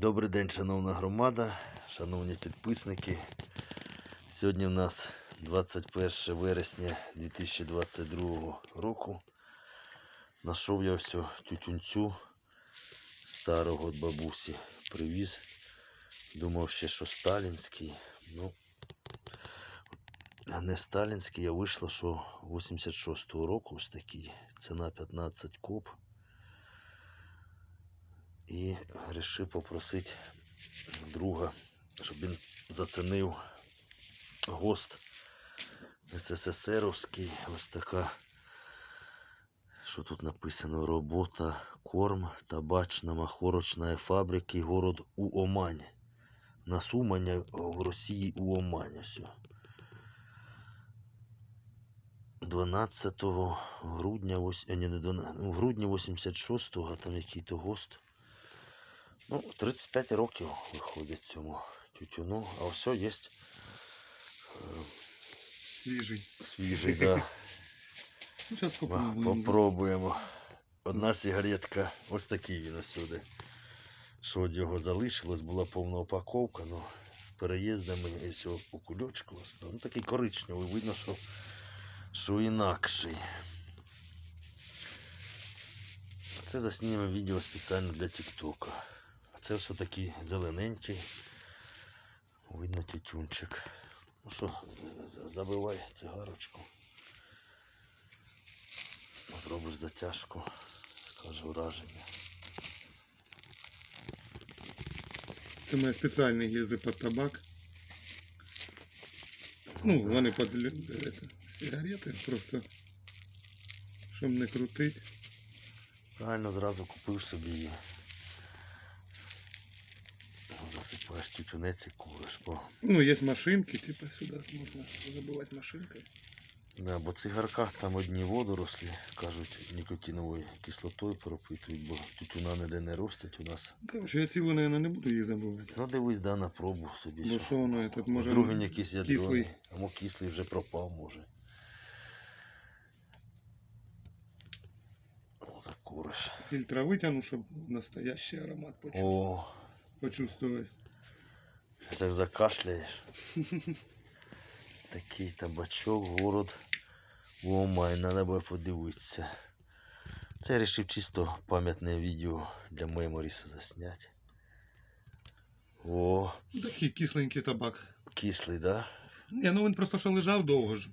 Добрий день, шановна громада, шановні підписники. Сьогодні в нас 21 вересня 2022 року. Нашов я ось тютюнцю старого бабусі. Привіз. Думав ще, що сталінський. Ну, не сталінський, а вийшло, що 86-го року ось такий. Ціна 15 коп. І вирішив попросити друга, щоб він зацінив гост СССРовський. Ось така, що тут написано, робота, корм, табачна махорочна фабрики, город у Омань. Нас Уманя в Росії у Омань. Ось. 12 грудня, ось, а, ні, не 12, ну, в грудні 86-го, там який-то гост. Ну, 35 років виходить цьому тютюну, а все є Свіжий. свіжий, да. Ну, зараз попробуємо. Одна сигаретка, ось такий він осюди. Що від його залишилось, була повна упаковка, ну, з переїздами і все у кульочку. Ну, такий коричневий, видно, що, що інакший. Це заснімемо відео спеціально для Тіктока. Це все такий зелененький. Видно тютюнчик. Ну що, забивай цигарочку. Зробиш затяжку, скажу враження. Це має спеціальні гільзи під табак. Ну, вони під сигарети, просто щоб не крутить. Правильно зразу купив собі і засипаєш тютюнець і куриш. Бо, Ну, є машинки, типа сюди можна забивати машинкою. да, бо цигарка там одні водорослі, кажуть, нікотиновою кислотою пропитують, бо тютюна ніде не ростять у нас. Короче, я цілу, наверное, не буду її забивати. Ну дивись, да, на пробу собі. Бо що воно, тут може Другий якийсь кислий. або кислий вже пропав, може. О, закуриш. фільтра витягну, щоб настоящий аромат почу- О, почувствовать. як закашляєш. Такий табачок, город Ломай, треба буде подивитися. Це я вирішив чисто пам'ятне відео для меморіса засняти. О, Такий кисленький табак. кислий, да? Ні, ну він просто що лежав довго ж.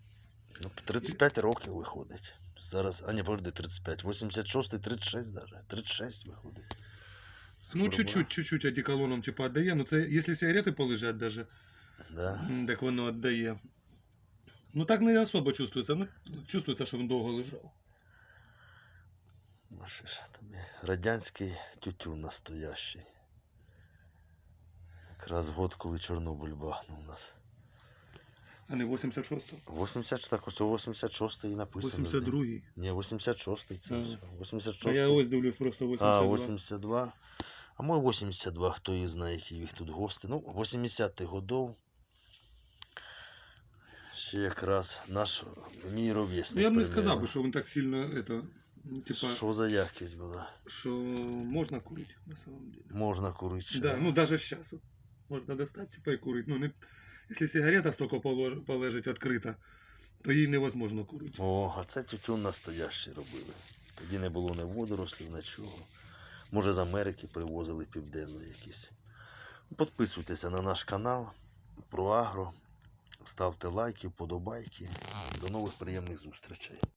Ну, 35 років виходить. Зараз, а не, подожди, 35. 86, 36 даже. 36 виходить. Ну, чуть-чуть, чуть-чуть одеколоном типа віддає. Ну, це якщо сигарети полежать даже. Да. так воно віддає. Ну так не особо чувствується. Ну, чувствується, що він довго лежав. Ну, що ж тобі. Радянський тютюн настоящий. Якраз год, коли Чорнобиль бахнув у нас. А не 86-го. 80, так ось 86 і написано. 82-й. Ні, 86-й це А. все. 86 А я ось дивлюсь просто 82. А, 82. А мой 82, хто її знає, які їх тут гости. Ну, 80-х годов. Ще якраз наш мій ровесник. Ну, я б не сказав би, що він так сильно, это, типа, Що за якість була? що можна курити, на самом деле. Можна курити. Да, ну даже сейчас вот, можно достать типа и курить. Ну, не, если сигарета столько полежить открыта, то її невозможно курити. О, а це тютюн настоящий робили. Тоді не було ні водорослів, нічого. Може з Америки привозили південно якісь. Підписуйтеся на наш канал про агро. Ставте лайки, вподобайки. До нових приємних зустрічей.